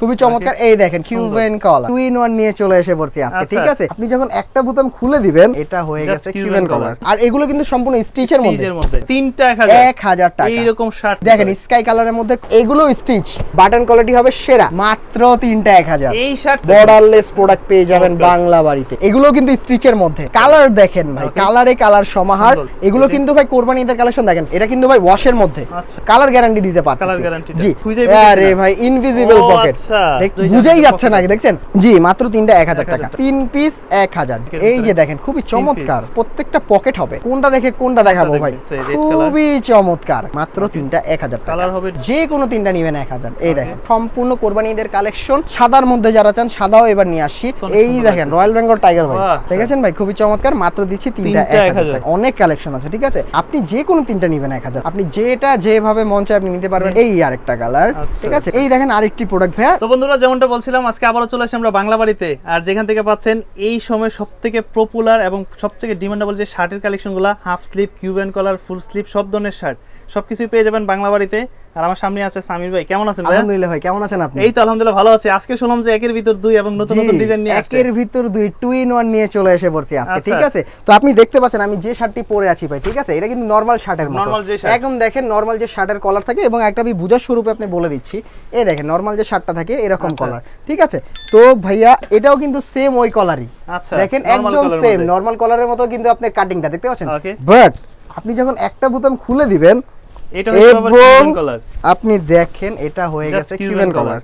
খুবই চমৎকার। এই দেখেন Cuban collar two in one নিয়ে চলে এসে পড়ছি আজকে আচ্ছা। ঠিক আছে? আপনি যখন একটা বোতাম খুলে দিবেন এটা হয়ে গেছে কিউবেন কলার আর এগুলো কিন্তু সম্পূর্ণ স্টিচের মধ্যে। তিনটা এক হাজার। টাকা। এইরকম শার্ট দেখেন স্কাই কালারের মধ্যে এগুলো স্টিচ বাটন কোয়ালিটি হবে সেরা। মাত্র তিনটা এক হাজার। এই শার্ট বর্ডারলেস প্রোডাক্ট পেয়ে যাবেন বাংলা বাড়িতে। এগুলো কিন্তু স্টিচের মধ্যে। কালার দেখেন ভাই. কালারে কালার সমাহার। এগুলো কিন্তু ভাই কোরবানি ঈদের কালেকশন দেখেন এটা কিন্তু ভাই ওয়াশের মধ্যে। আচ্ছা। কালার গ্যারান্টি দিতে পারছি Colour guarantee টা। জি। আরে ভাই ইনভিজিবল পকেট আচ্ছা। বুঝেই যাচ্ছে নাকি দেখছেন? জি মাত্র তিনটা এক হাজার টাকা। তিন পিস এক হাজার। এই যে দেখেন খুবই চমৎকার। প্রত্যেকটা পকেট হবে। কোনটা রেখে কোনটা দেখাবো ভাই। খুবই চমৎকার। মাত্র তিনটা এক হাজার টাকা। হবে যে কোনো তিনটা নিবেন এক হাজার। এই দেখেন সম্পূর্ণ কোরবানি ঈদের কালেকশন সাদার মধ্যে যারা চান সাদাও এবার নিয়ে আসছি এই দেখেন রয়্যাল বেঙ্গল টাইগার ভাই। বাহ, দেখেছেন ভাই? খুবই চমৎকার। মাত্র দিচ্ছি তিনটা এক হাজার অনেক কালেকশন আছে ঠিক আছে? আপনি যে কোনো তিনটা নিবেন এক হাজার। আপনি যেটা যেভাবে মঞ্চে আপনি নিতে পারবেন। এই আরেকটা কালার আচ্ছা। ঠিক আছে? এই দেখেন আরেকটি প্রোডাক্ট ভাইয়া। তো বন্ধুরা, যেমনটা বলছিলাম, আজকে আবারও চলে আসি আমরা বাংলা বাড়িতে। আর যেখান থেকে পাচ্ছেন, এই সময় সব থেকে পপুলার এবং সব সবথেকে ডিমান্ডেবল যে শার্টের কালেকশনগুলো half sleeve Cuban collar full sleeve সব ধরনের শার্ট সব কিছুই পেয়ে যাবেন বাংলা বাড়িতে। আর আমার সামনে আছে সামির ভাই। কেমন আছেন ভাই আলহামদুলিল্লাহ ভাই কেমন আছেন আপনি? এই তো আলহামদুলিল্লাহ ভালো আছি। আজকে শুনলাম যে একের ভিতর দুই এবং নতুন নতুন ডিজাইন নিয়ে আসছে। একের ভিতর দুই টু ইন ওয়ান নিয়ে চলে এসে পড়ছি আজকে আচ্ছা। ঠিক আছে? তো আপনি দেখতে পাচ্ছেন আমি যে শার্টটি পরে আছি ভাই ঠিক আছে? এটা কিন্তু নরমাল শার্টের মতো। Normal যে shirt। একদম দেখেন নরমাল যে শার্টের কলার থাকে এবং একটা আমি বুঝার স্বরূপে আপনি বলে দিচ্ছি। এই দেখেন নরমাল যে শার্টটা থাকে এরকম আচ্ছা। কলার ঠিক আছে? তো ভাইয়া এটাও কিন্তু সেম ওই কলারই আচ্ছা, দেখেন একদম সেম। নরমাল কলারের মতো কিন্তু আপনার কাটিংটা দেখতে পাচ্ছেন? বাট আপনি যখন একটা বোতাম খুলে দিবেন এটা হচ্ছে কলার আপনি দেখেন এটা হয়ে গেছে কিউবেন কলার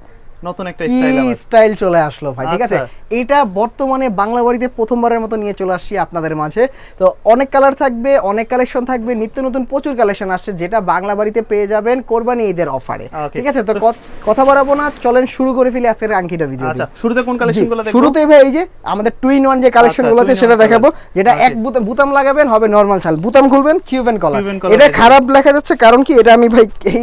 নতুন একটা স্টাইল স্টাইল চলে আসলো ভাই ঠিক আছে? আচ্ছা। এটা বর্তমানে বাংলা বাড়িতে প্রথমবারের মতো নিয়ে চলে আসছি আপনাদের মাঝে। তো অনেক কালার থাকবে অনেক কালেকশন থাকবে নিত্য নতুন প্রচুর কালেকশন আসছে যেটা বাংলা বাড়িতে পেয়ে যাবেন কোরবানি ঈদের অফারে ঠিক আছে? তো কথা বাড়াবো না চলেন শুরু করে ফেলি আজকের আঙ্কিটা ভিডিও আচ্ছা শুরুতে কোন কালেকশনগুলো দেখব? শুরুতেই ভাই এই যে আমাদের টুইন ওয়ান যে কালেকশনগুলো আছে সেটা দেখাবো যেটা এক বুতাম বুতাম লাগাবেন হবে নরমাল শাল। বুতাম খুলবেন কিউবেন কলার এটা খারাপ লেখা যাচ্ছে কারণ কি এটা আমি ভাই এই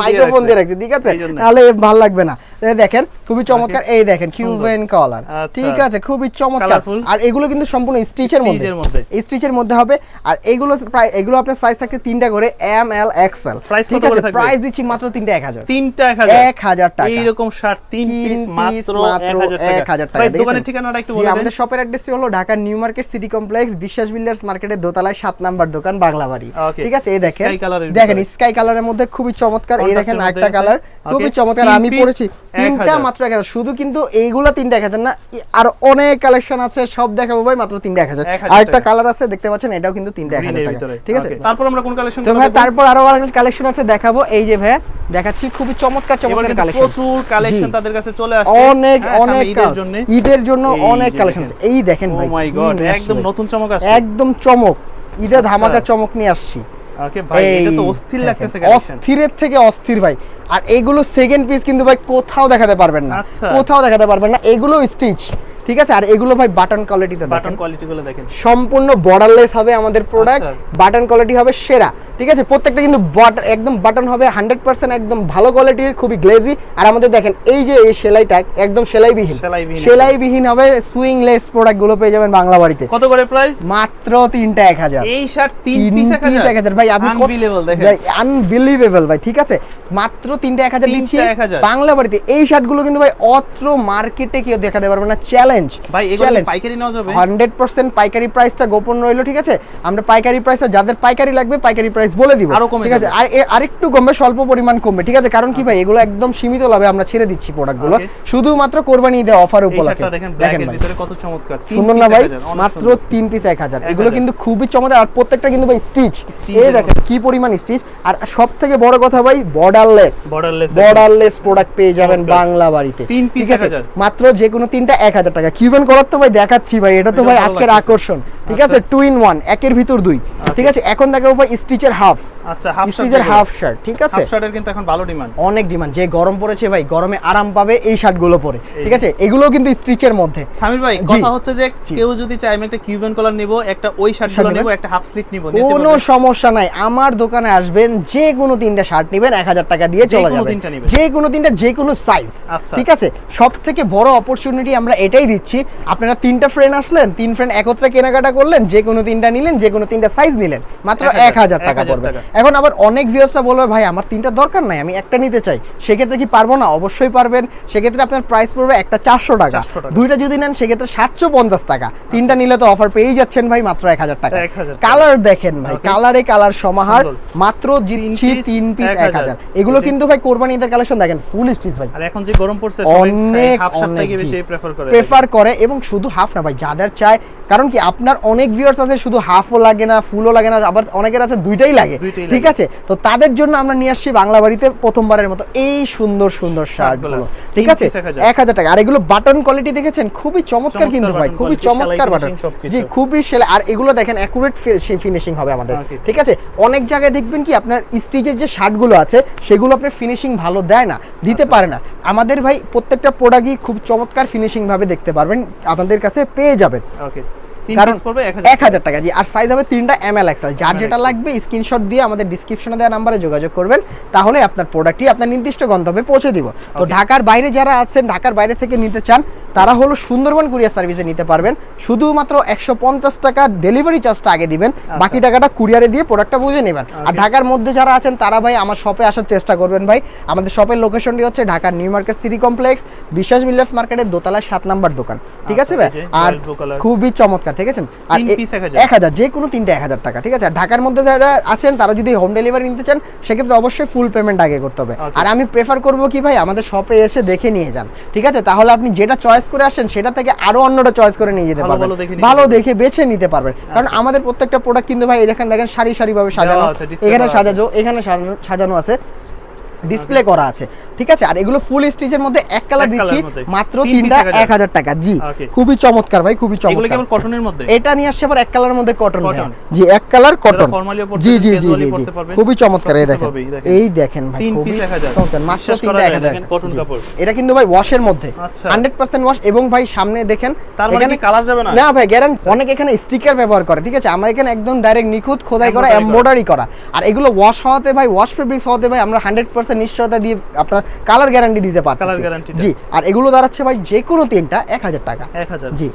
মাইক্রোফোন দিয়ে রাখছি। ঠিক আছে? তাহলে ভালো লাগবে না। দেখেন খুবই চমৎকার। এই দেখেন কিউবেন কলার আচ্ছা। ঠিক আছে খুবই চমৎকার। আর এগুলো কিন্তু সম্পূর্ণ স্টিচের মধ্যে। স্টিচের মধ্যে। হবে। আর এগুলো প্রায় এগুলো আপনার সাইজ থাকে তিনটা করে এম এল এক্সেল Price ঠিক আছে প্রাইস দিচ্ছি মাত্র তিনটা এক হাজার। তিনটা এক হাজার। টাকা। এইরকম শার্ট তিন পিস মাত্র এক হাজার টাকা। দোকানের ঠিকানাটা একটু বলে আমাদের শপের অ্যাড্রেসটি হলো Dhaka new market city complex Biswas builders মার্কেটের দোতলায় সাত নাম্বার দোকান বাংলা বাড়ি। ঠিক আছে এই দেখেন। দেখেন স্কাই কালারের মধ্যে খুবই চমৎকার। এই দেখেন আরেকটা কালার খুবই চমৎকার। আমি এক তিনটা মাত্র এক হাজার। শুধু কিন্তু এইগুলা তিনটা এক হাজার না আর অনেক কালেকশন আছে সব দেখাবো ভাই মাত্র তিনটা এক হাজার। এক হাজার আরেকটা কালার আছে দেখতে পাচ্ছেন এটাও কিন্তু তিনটা এক হাজার টাকা। ঠিক আছে? তারপর আমরা কোন কালেকশন তো ভাই তারপর আরও কালেকশন আছে দেখাবো। এই যে ভাই দেখাচ্ছি খুবই চমৎকার চমৎকার কালেকশন প্রচুর কালেকশন তাদের কাছে চলে আসছে। অনেক হ্যাঁ, অনেক ঈদের জন্য। ঈদের জন্য অনেক কালেকশন আছে। এই দেখেন ও ভাই মাই গড একদম নতুন চমক আসছে। একদম চমক। ঈদের আচ্ছা। ধামাকা চমক নিয়ে আসছি। ওকে ভাই এটা তো অস্থির লাগতেছে কালেকশন অস্থিরের থেকে অস্থির ভাই। আর এগুলো সেকেন্ড পিস কিন্তু ভাই কোথাও দেখাতে পারবেন না। আচ্ছা। কোথাও দেখাতে পারবেন না। এগুলো স্টিচ ঠিক আছে? আর এগুলো ভাই বাটন কোয়ালিটিতে বাটন দেখেন। কোয়ালিটি গুলো দেখেন। সম্পূর্ণ বর্ডারলেস হবে আমাদের প্রোডাক্ট। বাটন কোয়ালিটি হবে সেরা। ঠিক আছে? প্রত্যেকটা কিন্তু একদম বাটন হবে হান্ড্রেড পার্সেন্ট একদম ভালো কোয়ালিটির খুবই গ্লেজি আর আমাদের দেখেন এই যে এই সেলাইটা একদম সেলাইবিহীন। সেলাইবিহীন। হবে সুইংলেস প্রোডাক্টগুলো পেয়ে যাবেন বাংলা বাড়িতে। কত করে প্রাইস মাত্র তিনটা এক হাজার। এই শার্ট তিন পিস এক হাজার? ভাই আপনি আনবিলেবল দেখেন। আনবিলিভেবল ভাই ঠিক আছে? মাত্র তিনটা এক হাজার দিচ্ছি। বাংলা বাড়িতে এই শার্টগুলো কিন্তু ভাই অত্র মার্কেটে কেউ দেখাতে পারবে না। চ্যালেঞ্জ ভাই এগুলো পাইকারি নেওয়া যাবে? হান্ড্রেড পার্সেন্ট পাইকারি প্রাইসটা গোপন রইল ঠিক আছে? আমরা পাইকারি প্রাইসটা যাদের পাইকারি লাগবে পাইকারি প্রাইস বলে দিব। ঠিক আছে? আর আরেকটু কমবে স্বল্প পরিমাণ কমবে ঠিক আছে? কারণ কি ভাই এগুলো একদম সীমিত লাভে আমরা ছেড়ে দিচ্ছি প্রোডাক্টগুলো. শুধুমাত্র কোরবানি ঈদে অফার উপলক্ষে। দেখেন ভিতরে কত চমৎকার। সুন্দর না ভাই মাত্র সুন্দর। তিন পিস এক হাজার। এগুলো কিন্তু খুবই চমৎকার আর প্রত্যেকটা কিন্তু ভাই স্টিচ এই দেখেন। কি পরিমাণ স্টিচ আর সব থেকে বড় কথা ভাই বর্ডারলেস এর বর্ডারলেস প্রোডাক্ট পেয়ে যাবেন বাংলা বাড়িতে। তিন piece ঠিক আছে? 1000 মাত্র যে কোনো তিনটা এক হাজার কিউবেন করার তো ভাই দেখাচ্ছি ভাই এটা তো ভাই আজকের আকর্ষণ। ঠিক আচ্ছা। আছে? টু ইন ওয়ান একের ভিতর দুই। ঠিক আছে? এখন দেখাবো ভাই স্টিচের হাফ আচ্ছা হাফ স্টিচের হাফ শার্ট ঠিক আছে? হাফ শার্টের কিন্তু এখন ভালো ডিমান্ড অনেক ডিমান্ড যে গরম পড়েছে ভাই গরমে আরাম পাবে এই শার্টগুলো পরে। ঠিক আছে? এগুলো কিন্তু স্টিচের মধ্যে। সামির ভাই কথা হচ্ছে যে কেউ যদি চায় আমি একটা কিউবেন কলার নিব একটা ওই নিব একটা হাফ স্লিপ নিব কোনো সমস্যা নাই। আমার দোকানে আসবেন যে কোনো তিনটা শার্ট নেবেন এক হাজার টাকা দিয়ে চলে যাবে। যে কোনো তিনটা যে কোনো সাইজ আচ্ছা। ঠিক আছে? সব থেকে বড় অপরচুনিটি আমরা এটাই দিচ্ছি। আপনারা তিনটা ফ্রেন্ড আসলেন তিন ফ্রেন্ড একত্রে কেনাকাটা করলেন যে কোনো তিনটা নিলেন যে কোনো তিনটা সাইজ নিলেন। মাত্র এক হাজার, টাকা পড়বে। এখন আবার অনেক ভিউসরা বলবে ভাই আমার তিনটা দরকার নাই আমি একটা নিতে চাই। সেক্ষেত্রে কি পারব না? অবশ্যই পারবেন। সেক্ষেত্রে আপনার প্রাইস পড়বে একটা চারশো টাকা। দুইটা যদি নেন সেক্ষেত্রে সাতশো পঞ্চাশ টাকা। তিনটা নিলে তো অফার পেয়েই যাচ্ছেন ভাই মাত্র এক হাজার টাকা। কালার দেখেন ভাই কালারে কালার সমাহার। মাত্র দিচ্ছি তিন পিস এক হাজার। এগুলো কিন্তু ভাই কোরবানি ঈদের কালেকশন দেখেন ফুল স্টিচ ভাই। আর এখন যে গরম পড়ছে অনেক হাফ অনেক বেশি প্রেফার করে প্রেফার করে এবং শুধু হাফ না ভাই যাদের চায় কারণ কি আপনার অনেক ভিউয়ার্স আছে শুধু হাফও লাগে না ফুলও লাগে না আবার অনেকের আছে দুইটাই লাগে ঠিক আছে? তো তাদের জন্য আমরা নিয়ে আসছি বাংলা বাড়িতে প্রথমবারের মতো এই সুন্দর সুন্দর শার্টগুলো। ঠিক আছে? এক হাজার। টাকা। আর এগুলো বাটন কোয়ালিটি দেখেছেন? খুবই চমৎকার কিন্তু ভাই খুবই চমৎকার বাটন জি খুবই সেলাই। আর এগুলো দেখেন অ্যাকুরেট সেই ফিনিশিং হবে আমাদের ঠিক আছে? অনেক জায়গায় দেখবেন কি আপনার স্টিচের যে শার্টগুলো আছে সেগুলো আপনার ফিনিশিং ভালো দেয় না দিতে আচ্ছা। পারে না। আমাদের ভাই প্রত্যেকটা প্রোডাক্টই খুব চমৎকার ফিনিশিং ভাবে দেখতে পারবেন আমাদের কাছে পেয়ে যাবেন। ওকে তিন কারণ পিস পড়বে এক হাজার টাকা। জি। আর সাইজ হবে তিনটা এম এল এক্সেল যার যেটা লাগবে স্ক্রিনশট দিয়ে আমাদের ডিসক্রিপশনে দেওয়া নাম্বারে যোগাযোগ করবেন। তাহলে আপনার প্রোডাক্টটি আপনার নির্দিষ্ট গন্তব্যে পৌঁছে দিব। তো ঢাকার বাইরে যারা আছেন ঢাকার বাইরে থেকে নিতে চান তারা হলো সুন্দরবন কুরিয়ার সার্ভিসে নিতে পারবেন। শুধুমাত্র একশো পঞ্চাশ টাকা ডেলিভারি চার্জটা আগে দিবেন। বাকি টাকাটা কুরিয়ারে দিয়ে প্রোডাক্টটা বুঝে নেবেন। আর ঢাকার মধ্যে যারা আছেন তারা ভাই আমার শপে আসার চেষ্টা করবেন ভাই। আমাদের শপের লোকেশনটি হচ্ছে ঢাকার new market city complex Biswas builders মার্কেটের দোতলায় সাত নাম্বার দোকান। ঠিক আছে আচ্ছা, ভাই আর। খুবই চমৎকার। ঠিক আছে? আর তিন এ- piece 1000 এক হাজার যে কোনো তিনটে এক হাজার টাকা ঠিক আছে? আর ঢাকার মধ্যে যারা আছেন তারা যদি হোম ডেলিভারি নিতে চান সেক্ষেত্রে অবশ্যই ফুল পেমেন্ট আগে করতে হবে। আর আমি প্রেফার করব কি ভাই আমাদের শপে এসে দেখে নিয়ে যান ঠিক আছে? তাহলে আপনি যেটা চয়েস করে আসেন সেটা থেকে আরও অন্যটা চয়েস করে নিয়ে যেতে পারবেন। ভালো দেখে বেছে নিতে পারবেন। কারণ আচ্ছা। আমাদের প্রত্যেকটা প্রোডাক্ট কিন্তু ভাই দেখেন দেখেন সারি সারি ভাবে সাজানো। আছে, এখানে সাজানো এখানে সাজানো আছে। ডিসপ্লে করা আছে। ঠিক আছে? আর এগুলো ফুল স্টিচের মধ্যে এক কালার দিচ্ছি মাত্র তিন তিনটা এক হাজার টাকা। জি খুবই চমৎকার ভাই খুবই চমৎকার। কটনের মধ্যে? এটা নিয়ে আসছে আবার এক কালারের মধ্যে কটন। জি এক কালার কটন জি জি জি জি জি। খুবই চমৎকার এই দেখেন। এই দেখেন ভাই তিন খুবই 1000 চমৎকার। মাত্র তিনটা যায়, এক হাজার। দেখেন, cotton জি। কাপড়। এটা কিন্তু ভাই ওয়াশের মধ্যে। আচ্ছা। হান্ড্রেড পার্সেন্ট ওয়াশ এবং ভাই সামনে দেখেন তার মানে কালার যাবে না? না ভাই গ্যারান্টি অনেক এখানে স্টিকার ব্যবহার করে ঠিক আছে? আমার এখানে একদম ডাইরেক্ট নিখুঁত খোদাই করা। এমব্রয়ডারি করা। আর এগুলো ওয়াশ হওয়াতে ভাই ওয়াশ ফেব্রিক্স হওয়াতে ভাই আমরা হান্ড্রেড পার্সেন্ট নিশ্চয়তা দিয়ে আপনার কালার গ্যারান্টি দিতে পারছি Colour guarantee টা। জি আর এগুলো দাঁড়াচ্ছে ভাই যে কোনো তিনটা এক হাজার টাকা। এক হাজার। জি।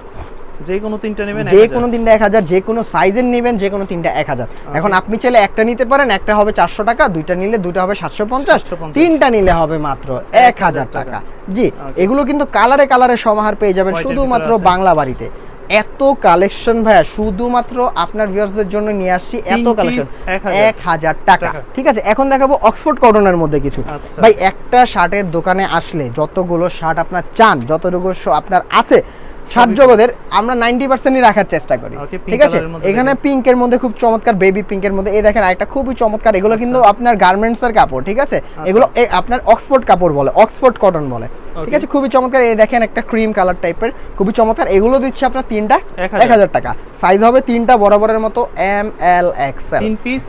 যে কোনো তিনটা নেবেন যে কোনো তিনটা এক হাজার যে কোনো সাইজের নেবেন যে কোনো তিনটা এক হাজার। এখন আপনি চাইলে একটা নিতে পারেন একটা হবে চারশো টাকা দুইটা নিলে দুইটা হবে সাতশো পঞ্চাশ। 750 তিনটা নিলে হবে মাত্র এক হাজার টাকা। জি এগুলো কিন্তু কালারে কালারে সমাহার পেয়ে যাবেন শুধুমাত্র বাংলা বাড়িতে। এত কালেকশন ভাইয়া শুধুমাত্র আপনার ভিউয়ার্সদের জন্য নিয়ে আসছি এত কালেকশন 1000 এক হাজার টাকা। ঠিক আছে এখন দেখাবো অক্সফোর্ড কটনের মধ্যে কিছু। আচ্ছা। ভাই একটা শার্টের দোকানে আসলে যতগুলো শার্ট আপনার চান যতটুকু শ- আপনার আছে শার্ট জগতের আমরা নাইনটি পার্সেন্টই রাখার চেষ্টা করি। ঠিক আছে? এখানে পিঙ্কের মধ্যে খুব চমৎকার বেবি পিঙ্কের মধ্যে। এই দেখেন আরেকটা খুবই চমৎকার। এগুলো আচ্ছা। কিন্তু আপনার গার্মেন্টস এর কাপড় ঠিক আছে? এগুলো এ আপনার অক্সফোর্ড কাপড় বলে অক্সফোর্ড কটন বলে। ঠিক আছে? খুবই চমৎকার। এই দেখেন একটা ক্রিম কালার টাইপের খুবই চমৎকার। এগুলো দিচ্ছে আপনার তিনটা? এক হাজার। টাকা। সাইজ হবে তিনটা বরাবরের মতো এম এল এক্সেল তিন পিস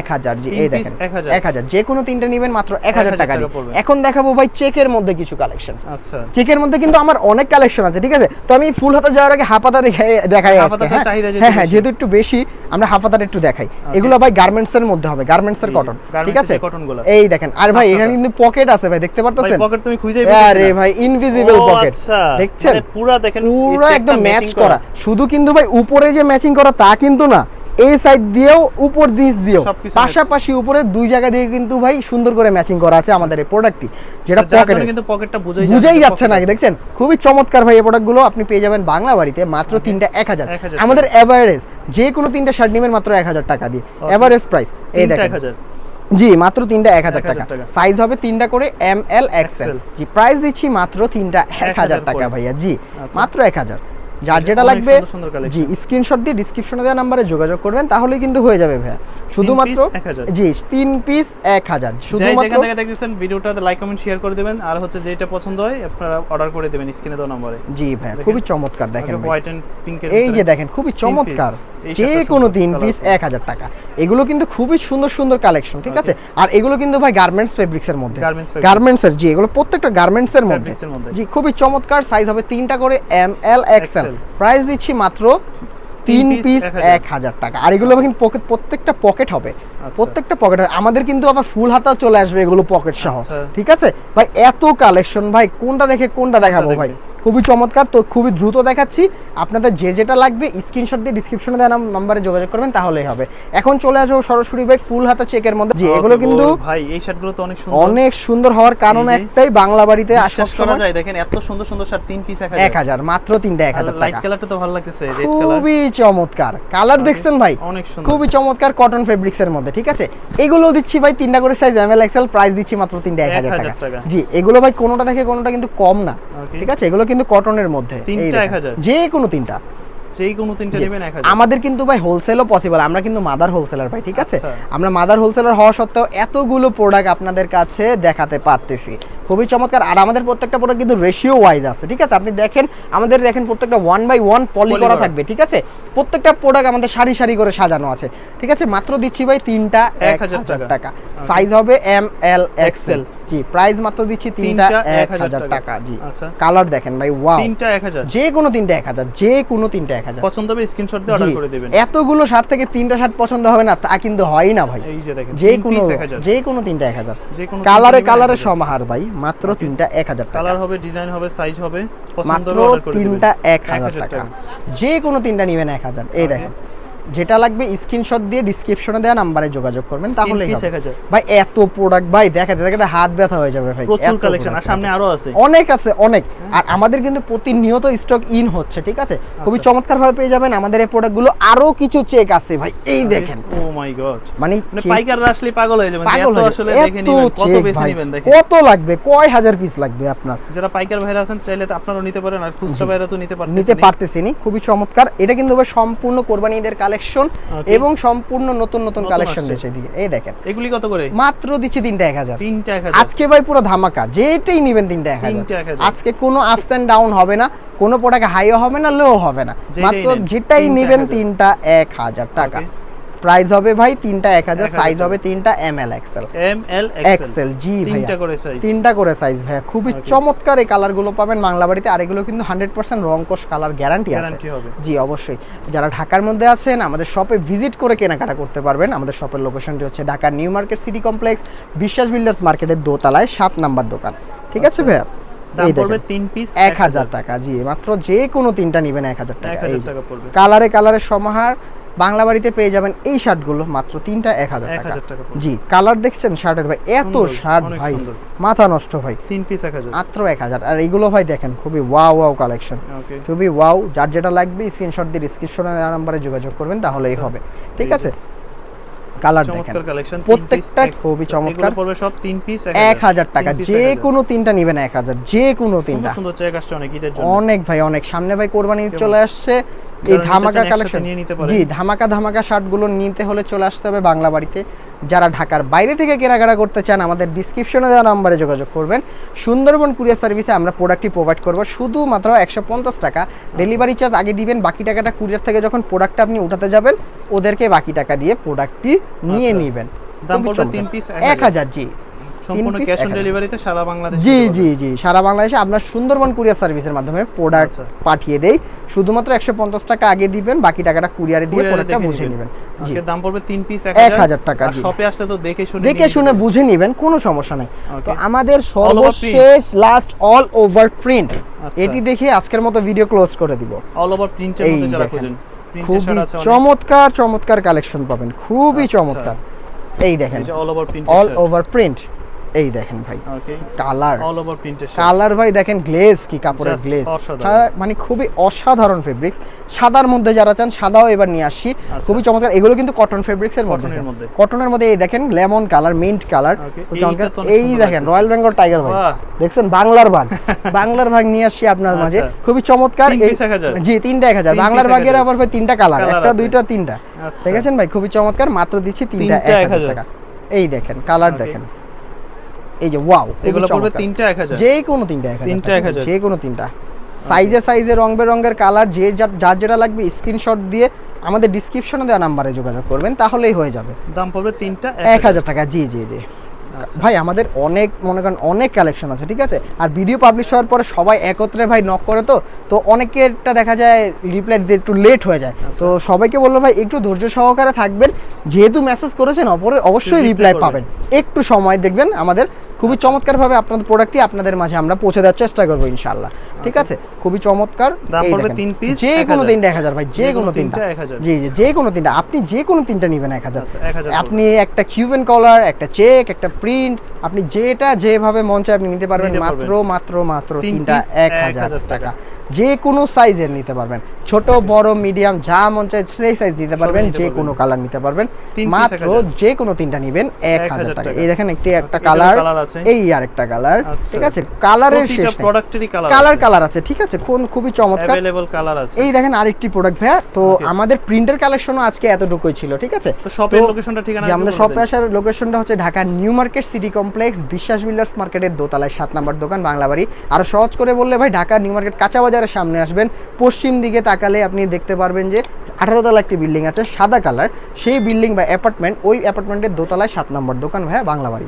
এক হাজার। জি এই দেখেন। এক হাজার। যে কোনো তিনটা নেবেন মাত্র এক হাজার 1000 টাকা। এখন দেখাবো ভাই চেকের মধ্যে কিছু কালেকশন আচ্ছা। চেকের মধ্যে কিন্তু আমার অনেক কালেকশন আছে ঠিক আছে? তো আমি ফুল হাতা যাওয়ার আগে হাফ হাতা দেখাই হ্যাঁ? হ্যাঁ হ্যাঁ যেহেতু একটু বেশি আমরা হাফ হাতাটা একটু দেখাই। এগুলো ভাই গার্মেন্টস এর মধ্যে হবে গার্মেন্টস এর কটন ঠিক আছে? এই দেখেন আর ভাই আচ্ছা, এখানে আচ্ছা। কিন্তু পকেট আছে ভাই দেখতে পারতেছেন? পকেট তুমি খুঁজে আরে ভাই ইনভিজিবল পকেট আচ্ছা দেখছেন? পুরো পুরা দেখেন পুরো একদম ম্যাচ করা। শুধু কিন্তু ভাই উপরে যে ম্যাচিং করা তা কিন্তু না। এই সাইড দিয়েও উপর দিস দিয়েও। পাশাপাশি উপরে দুই জায়গা দিয়ে কিন্তু ভাই সুন্দর করে ম্যাচিং করা আছে আমাদের এই প্রোডাক্টটি যেটা পকেটে কিন্তু পকেটটা বুঝাই বুঝাই যাচ্ছে না। দেখছেন? খুবই চমৎকার ভাই এই প্রোডাক্টগুলো আপনি পেয়ে যাবেন বাংলা বাড়িতে মাত্র তিনটা এক হাজার। 1000 আমাদের এভারেজ যে কোনো তিনটা শার্ট নেবেন মাত্র এক হাজার টাকা দিয়ে. এভারেজ প্রাইস এই দেখেন। 1000 জি মাত্র তিনটা এক হাজার 1000 টাকা। সাইজ হবে তিনটা করে এম এল এক্সেল XL জি প্রাইস দিচ্ছি মাত্র তিনটা এক হাজার 1000 টাকা ভাইয়া। জি আচ্ছা। মাত্র এক হাজার। যার যেটা লাগবে। জি স্ক্রিনশট দিয়ে ডিসক্রিপশনে দেওয়া নাম্বারে যোগাযোগ করবেন তাহলেই কিন্তু হয়ে যাবে ভাইয়া। শুধুমাত্র জি তিন পিস এক হাজার। শুধুমাত্র যেখান থেকে দেখতেছেন ভিডিওটাতে লাইক কমেন্ট শেয়ার করে দিবেন। আর হচ্ছে যেটা পছন্দ হয় আপনারা অর্ডার করে দিবেন স্ক্রিনে দেওয়া নম্বরে জি ভাইয়া খুবই চমৎকার দেখেন হোয়াইট এন্ড পিঙ্কের এই যে দেখেন খুবই চমৎকার। যে কোনো তিন পিস এক হাজার টাকা। এগুলো কিন্তু খুবই সুন্দর সুন্দর কালেকশন ঠিক আছে? আর এগুলো কিন্তু ভাই গার্মেন্টস ফেব্রিক্স এর মধ্যে। গার্মেন্টস এর জি এগুলো প্রত্যেকটা গার্মেন্টস এর মধ্যে। জি খুবই চমৎকার সাইজ হবে তিনটা করে এম এল এক্সেল প্রাইস দিচ্ছি মাত্র তিন পিস এক হাজার। টাকা। আর এগুলো কিন্তু পকেট প্রত্যেকটা পকেট হবে। আচ্ছা। প্রত্যেকটা পকেট হবে। আমাদের কিন্তু আবার ফুল হাতা চলে আসবে এগুলো পকেট সহ। আচ্ছা। ঠিক আছে? ভাই এত কালেকশন ভাই কোনটা রেখে কোনটা দেখাবো? ভাই? খুবই চমৎকার। তো খুবই দ্রুত দেখাচ্ছি। আপনাদের যে যেটা লাগবে স্ক্রিনশট দিয়ে ডিসক্রিপশনে দেওয়া নাম্বারে যোগাযোগ করবেন তাহলেই হবে। এখন চলে আসব সরাসরি ভাই ফুল হাতা চেকের মধ্যে। জি এগুলো কিন্তু ভাই এই শার্টগুলো তো অনেক সুন্দর। অনেক সুন্দর হওয়ার কারণ একটাই বাংলা বাড়িতে আসার করা যায় দেখেন এত সুন্দর সুন্দর শার্ট তিন পিস এক এক হাজার মাত্র তিনটা এক হাজার লাইট কালারটা তো ভালো লাগতেছে রেড কালার খুবই চমৎকার। কালার দেখছেন ভাই? অনেক সুন্দর। খুবই চমৎকার কটন ফেব্রিক্স এর মধ্যে ঠিক আছে? এগুলো দিচ্ছি ভাই তিনটা করে size M L XL price দিচ্ছি মাত্র তিনটা এক হাজার 1000 টাকা। টাকা। জি এগুলো ভাই কোনোটা দেখে কোনোটা কিন্তু কম না ঠিক আছে? এগুলো কিন্তু কটনের মধ্যে। তিনটা 1000 যে কোনো তিনটা। যেই কোনো তিনটা নেবেন এক হাজার। আমাদের কিন্তু ভাই হোলসেলও পসিবল আমরা কিন্তু মাদার হোলসেলার ভাই ঠিক আছে? আচ্ছা। আমরা মাদার হোলসেলার হওয়া সত্ত্বেও এতগুলো প্রোডাক্ট আপনাদের কাছে দেখাতে পারতেছি। খুবই চমৎকার। আর আমাদের প্রত্যেকটা প্রোডাক্ট কিন্তু রেশিও ওয়াইজ আছে ঠিক আছে? আপনি দেখেন আমাদের দেখেন প্রত্যেকটা ওয়ান বাই ওয়ান পলি করা। থাকবে ঠিক আছে? প্রত্যেকটা প্রোডাক্ট আমাদের সারি সারি করে সাজানো আছে ঠিক আছে? মাত্র দিচ্ছি ভাই তিনটা এক 1000 হাজার টাকা। সাইজ হবে এম এল এক্সেল জি প্রাইস মাত্র দিচ্ছি তিনটা এক হাজার টাকা। জি। আচ্ছা। কালার দেখেন ভাই ওয়াও তিনটা এক হাজার। যে কোনো তিনটা এক হাজার যে কোনো তিনটা এক হাজার। পছন্দ হবে স্ক্রিনশট দিয়ে অর্ডার করে দিবেন। এতগুলো শার্ট থেকে তিনটা শার্ট পছন্দ হবে না তা কিন্তু হয় না ভাই। এই যে কোনো যে কোনো তিনটা এক হাজার। কালারে কালারে। সমাহার ভাই মাত্র তিনটা এক হাজার টাকা। কালার হবে ডিজাইন হবে সাইজ হবে পছন্দ হবে অর্ডার করে দিবেন। তিনটা এক হাজার টাকা। যে কোনো তিনটা নিবেন এক হাজার। এই দেখেন। যেটা লাগবে স্ক্রিনশট দিয়ে ডিসক্রিপশনে দেওয়া নাম্বারে যোগাযোগ করবেন হবে। ভাই এত প্রোডাক্ট ভাই দেখাতে দেখাতে হাত ব্যথা হয়ে যাবে ভাই প্রচুর কালেকশন আর সামনে আরও আছে। অনেক আছে অনেক। আর আমাদের কিন্তু প্রতিনিয়ত স্টক ইন হচ্ছে ঠিক আছে? খুবই আচ্ছা। চমৎকার ভাবে পেয়ে যাবেন আমাদের এই প্রোডাক্টগুলো আরও কিছু চেক আছে ভাই এই দেখেন। ও মাই গড মানে মানে পাইকাররা আসলে পাগল হয়ে যাবেন এত আসলে। দেখে নিবেন কত বেশি নিবেন দেখেন। কত লাগবে? কয় হাজার পিস লাগবে আপনার? যারা পাইকার ভাইরা আছেন চাইলে তো আপনারাও নিতে পারেন আর খুচরা ভাইরা তো নিতে পারতেছেন নিতে পারতেছি নি খুবই চমৎকার। এটা কিন্তু সম্পূর্ণ কোরবানি ঈদের কালেকশন এবং সম্পূর্ণ নতুন নতুন কালেকশন দিচ্ছে রয়েছে এদিকে। এই দেখেন। এগুলি কত করে? মাত্র দিচ্ছে তিনটা এক হাজার। তিনটা এক হাজার। আজকে ভাই পুরো ধামাকা যেটাই নিবেন তিনটা এক হাজার। আজকে কোনো আপস এন্ড ডাউন হবে না কোনো প্রোডাক্ট হাইও হবে না লো হবে না। মাত্র যেটাই নেবেন। তিনটা এক হাজার টাকা. প্রাইস হবে ভাই তিনটা এক হাজার সাইজ হবে তিনটা M L XL M L XL জি ভাই তিনটা করে সাইজ তিনটা করে সাইজ ভাইয়া। খুবই চমৎকার এই কালারগুলো পাবেন বাংলা বাড়িতে আর এগুলো কিন্তু হান্ড্রেড পার্সেন্ট রং কোষ কালার গ্যারান্টি আছে। গ্যারান্টি হবে। জি অবশ্যই। যারা ঢাকার মধ্যে আছেন আমাদের শপে ভিজিট করে কেনাকাটা করতে পারবেন। আমাদের শপের লোকেশনটি হচ্ছে ঢাকার new market city complex Biswas builders মার্কেটের দোতলায় সাত নাম্বার দোকান। ঠিক আছে ভাইয়া? দাম পড়বে দেখেন। তিন পিস এক হাজার। টাকা জি। মাত্র যে কোনো তিনটা নিবেন এক হাজার টাকা। পড়বে। কালারে কালারের সমাহার বাংলা বাড়িতে পেয়ে যাবেন এই শার্টগুলো মাত্র তিনটা এক হাজার টাকা। জি কালার দেখছেন শার্টের ভাই? এত শার্ট ভাই মাথা নষ্ট ভাই। তিন পিস এক হাজার। মাত্র এক হাজার। আর এইগুলো ভাই দেখেন খুবই ওয়াও ওয়াও কালেকশন খুবই ওয়াও যার যেটা লাগবে স্ক্রিনশট দিয়ে ডিসক্রিপশনে নাম্বারে যোগাযোগ করবেন তাহলেই আচ্ছা। হবে। ঠিক আছে। কালার দেখেন। কালেকশন প্রত্যেকটা খুবই চমৎকার। পড়বে সব তিন পিস এক হাজার। টাকা। যে কোনো তিনটা নিবেন এক হাজার যে কোনো তিনটা। সুন্দর চেক আসছে অনেক ঈদের জন্য। অনেক ভাই অনেক। সামনে ভাই কোরবানি? চলে আসছে। এই ধামাকা কালেকশন নিয়ে নিতে পারেন। জি ধামাকা ধামাকা শার্টগুলো নিতে হলে চলে আসতে হবে বাংলা বাড়িতে যারা ঢাকার বাইরে থেকে কেনাকাটা করতে চান আমাদের ডিসক্রিপশনে দেওয়া নাম্বারে যোগাযোগ করবেন সুন্দরবন কুরিয়ার সার্ভিসে আমরা প্রোডাক্টটি প্রোভাইড করব শুধুমাত্র একশো পঞ্চাশ টাকা আচ্ছা। ডেলিভারি চার্জ আগে দিবেন বাকি টাকাটা কুরিয়ার থেকে যখন প্রোডাক্টটা আপনি উঠাতে যাবেন ওদেরকে বাকি টাকা দিয়ে প্রোডাক্টটি নিয়ে আচ্ছা। নেবেন দাম পড়বে চমৎকার। তিন piece এক এক হাজার জি সম্পূর্ণ piece ক্যাশ এক অন হাজার। ডেলিভারিতে সারা বাংলাদেশ জি জি জি সারা বাংলাদেশে আপনার সুন্দরবন কুরিয়ার সার্ভিসের মাধ্যমে প্রোডাক্ট আচ্ছা। পাঠিয়ে দেই। শুধুমাত্র একশো পঞ্চাশ টাকা আগে দিবেন বাকি টাকাটা কুরিয়ারে দিয়ে প্রোডাক্টটা বুঝে নেবেন। জি। দাম পড়বে পিস এক হাজার। টাকা, শপে আসলে তো দেখে শুনে দেখে শুনে বুঝে নেবেন কোনো সমস্যা নাই। তো আমাদের সর্বশেষ লাস্ট অল ওভার প্রিন্ট। এটি দেখে আজকের মতো ভিডিও ক্লোজ করে দিব। অল ওভার প্রিন্টের মধ্যে যারা খোঁজেন খুবই চমৎকার চমৎকার কালেকশন পাবেন। খুবই আচ্ছা। চমৎকার। এই দেখেন। অল ওভার প্রিন্ট এই দেখেন ভাই। কালার অল ওভার প্রিন্টের শার্ট কালার ভাই দেখেন গ্লেজ কি কাপড়ের গ্লেজ মানে খুবই অসাধারণ ফেব্রিক্স সাদার মধ্যে যারা চান সাদাও এবার নিয়ে আসছি আচ্ছা। খুবই চমৎকার। এগুলো কিন্তু কটন ফেব্রিক্স এর মধ্যে। Cotton এর মধ্যে। কটনের মধ্যে এই দেখেন লেমন কালার মিন্ট কালার চমৎকার। এই দেখেন রয়্যাল বেঙ্গল টাইগার ভাই। দেখছেন বাংলার ভাগ। বাংলার ভাগ নিয়ে আসছি আপনার মাঝে। আচ্ছা। খুবই চমৎকার? জি তিনটা এক হাজার। তিন বাংলার ভাগের আবার ভাই তিনটা কালার একটা দুইটা তিনটা। আচ্ছা। দেখেছেন ভাই? খুবই চমৎকার। মাত্র দিচ্ছি তিনটা এক হাজার। টাকা। এই দেখেন কালার দেখেন। এই যে ওয়াও এগুলো পড়বে তিনটা এক হাজার। যে কোনো তিনটা এক হাজার তিনটা টাকা, এক হাজার। যে কোনো তিনটা সাইজে সাইজে রং বেরঙের কালার যে যার- যেটা লাগবে স্ক্রিনশট দিয়ে আমাদের ডিসক্রিপশনে দেওয়া নাম্বারে যোগাযোগ করবেন তাহলেই হয়ে যাবে। দাম পড়বে তিনটা এক হাজার। টাকা জি জি জি। আচ্ছা। ভাই আমাদের অনেক মনে করেন অনেক কালেকশন আছে ঠিক আছে? আর ভিডিও পাবলিশ হওয়ার পরে সবাই একত্রে ভাই নক করে তো তো অনেকেরটা দেখা যায় রিপ্লাই দিতে একটু লেট হয়ে যায়। আচ্ছা। তো সবাইকে বলব ভাই একটু ধৈর্য সহকারে থাকবেন। যেহেতু মেসেজ করেছেন অপরে অবশ্যই রিপ্লাই পাবেন। একটু সময় দেখবেন আমাদের খুবই চমৎকারভাবে আপনাদের প্রোডাক্টটি আপনাদের মাঝে আমরা পৌঁছে দেওয়ার চেষ্টা করব ইনশাল্লাহ ঠিক আছে? খুবই চমৎকার। তিন piece, যে কোনো। তিনটা এক হাজার ভাই যে কোনো তিনটা জি জি যে কোনো তিনটা আপনি যে কোনো তিনটা নেবেন এক হাজার আচ্ছা, আপনি একটা কিউবেন কলার একটা চেক একটা প্রিন্ট আপনি যেটা যেভাবে মন চায় আপনি নিতে পারবেন। মাত্র মাত্র মাত্র তিনটা এক এক হাজার হাজার টাকা। যে কোনো সাইজের নিতে পারবেন। ছোট বড় মিডিয়াম যা মন চায় সেই সাইজ নিতে পারবেন যে কোনো কালার নিতে পারবেন। মাত্র যে কোনো তিনটা নিবেন এক হাজার টাকা। এই দেখেন একটি একটা কালার। এই আরেকটা কালার আচ্ছা। ঠিক আছে? কালারের শেষ কালার কালার কালার আছে। ঠিক আছে? কোন খুবই চমৎকার। কালার আছে। এই দেখেন আরেকটি প্রোডাক্ট ভাইয়া। তো আমাদের প্রিন্টার কালেকশনও আজকে এতটুকুই ছিল ঠিক আছে? তো শপের লোকেশনটা ঠিকানা আমাদের একটু শপে আসার লোকেশনটা হচ্ছে Dhaka new market city complex Biswas builders মার্কেটের দোতলায় সাত নম্বর দোকান বাংলাবাড়ি। আরও সহজ করে বললে ভাই ঢাকা নিউ মার্কেট কাঁচা বাজারের সামনে আসবেন। পশ্চিম দিকে তাকালে আপনি দেখতে পারবেন যে আঠারো তলা একটি বিল্ডিং আছে, সাদা কালার। সেই বিল্ডিং বা অ্যাপার্টমেন্ট ওই অ্যাপার্টমেন্টের দোতলায় সাত নম্বর দোকান ভাইয়া, বাংলাবাড়ি।